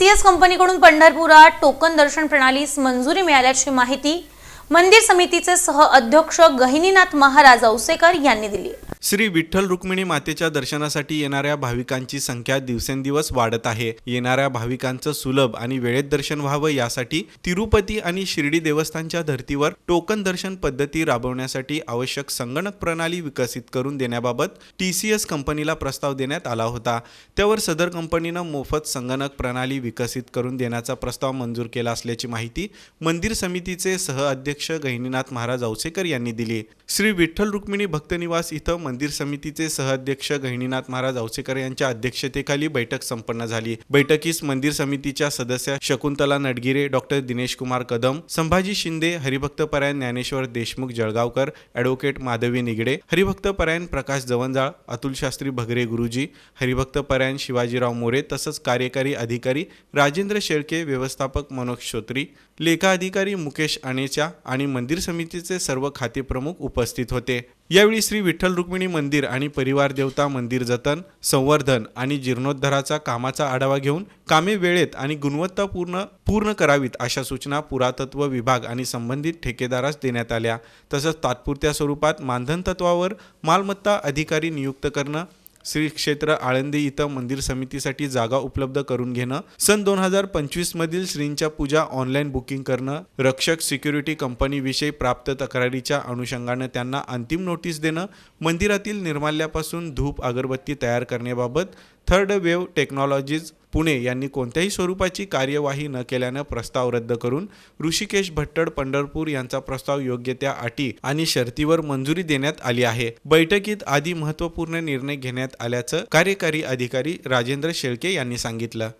TCS कंपनीकडून पंढरपुरात token दर्शन प्रणालीस मंजुरी मिळाल्याची माहिती मंदिर समितीचे सह अध्यक्ष गहिनीनाथ महाराज औसेकर यांनी दिली. श्री विठ्ठल रुक्मिणी मातेच्या दर्शनासाठी येणाऱ्या भाविकांची संख्या दिवसेंदिवस वाढत आहे. येणाऱ्या भाविकांचं सुलभ आणि वेळेत दर्शन व्हावं यासाठी तिरुपती आणि शिर्डी देवस्थानच्या धर्तीवर टोकन दर्शन पद्धती राबवण्यासाठी आवश्यक संगणक प्रणाली विकसित करून देण्याबाबत टी सी एस कंपनीला प्रस्ताव देण्यात आला होता. त्यावर सदर कंपनीनं मोफत संगणक प्रणाली विकसित करून देण्याचा प्रस्ताव मंजूर केला असल्याची माहिती मंदिर समितीचे सहअध्यक्ष अध्यक्ष गहिनीनाथ महाराज औसेकर यांनी दिली. श्री विठ्ठल रुक्मिणी भक्तनिवास इथं मंदिर समितीचे सहअध्यक्ष गहिनीनाथ महाराज औसेकर यांच्या अध्यक्षतेखाली बैठक संपन्न झाली. बैठकीस मंदिर समितीच्या सदस्या शकुंतला नडगिरे डॉक्टर दिनेश कुमार कदम संभाजी शिंदे हरिभक्तपरायण ज्ञानेश्वर देशमुख जळगावकर ॲडव्होकेट माधवी निगडे हरिभक्तपरायण प्रकाश जवंजाळ अतुल शास्त्री भगरे गुरुजी हरिभक्तपरायण शिवाजीराव मोरे तसंच कार्यकारी अधिकारी राजेंद्र शेळके व्यवस्थापक मनोज श्रोत्री लेखा अधिकारी मुकेश अणेचा आणि मंदिर समितीचे सर्व खातेप्रमुख उपस्थित होते. यावेळी श्री विठ्ठल रुक्मिणी मंदिर आणि परिवार देवता मंदिर जतन संवर्धन आणि जीर्णोद्धाराचा कामाचा आढावा घेऊन कामे वेळेत आणि गुणवत्तापूर्ण पूर्ण करावीत अशा सूचना पुरातत्व विभाग आणि संबंधित ठेकेदारास देण्यात आल्या. तसंच तात्पुरत्या स्वरूपात मानधन तत्वावर मालमत्ता अधिकारी नियुक्त करणं श्री क्षेत्र आळंदी इथं मंदिर समितीसाठी जागा उपलब्ध करून घेणं सन दोन हजार पंचवीस मधील श्रींच्या पूजा ऑनलाईन बुकिंग करणं रक्षक सिक्युरिटी कंपनीविषयी प्राप्त तक्रारीच्या अनुषंगानं त्यांना अंतिम नोटीस देणं मंदिरातील निर्माल्यापासून धूप अगरबत्ती तयार करण्याबाबत थर्ड वेव्ह टेक्नॉलॉजीज पुणे यांनी कोणत्याही स्वरूपाची कार्यवाही न केल्यानं प्रस्ताव रद्द करून ऋषिकेश भट्टड पंढरपूर यांचा प्रस्ताव योग्य त्या अटी आणि शर्तीवर मंजुरी देण्यात आली आहे. बैठकीत आधी महत्त्वपूर्ण निर्णय घेण्यात आल्याचं कार्यकारी अधिकारी राजेंद्र शेळके यांनी सांगितलं.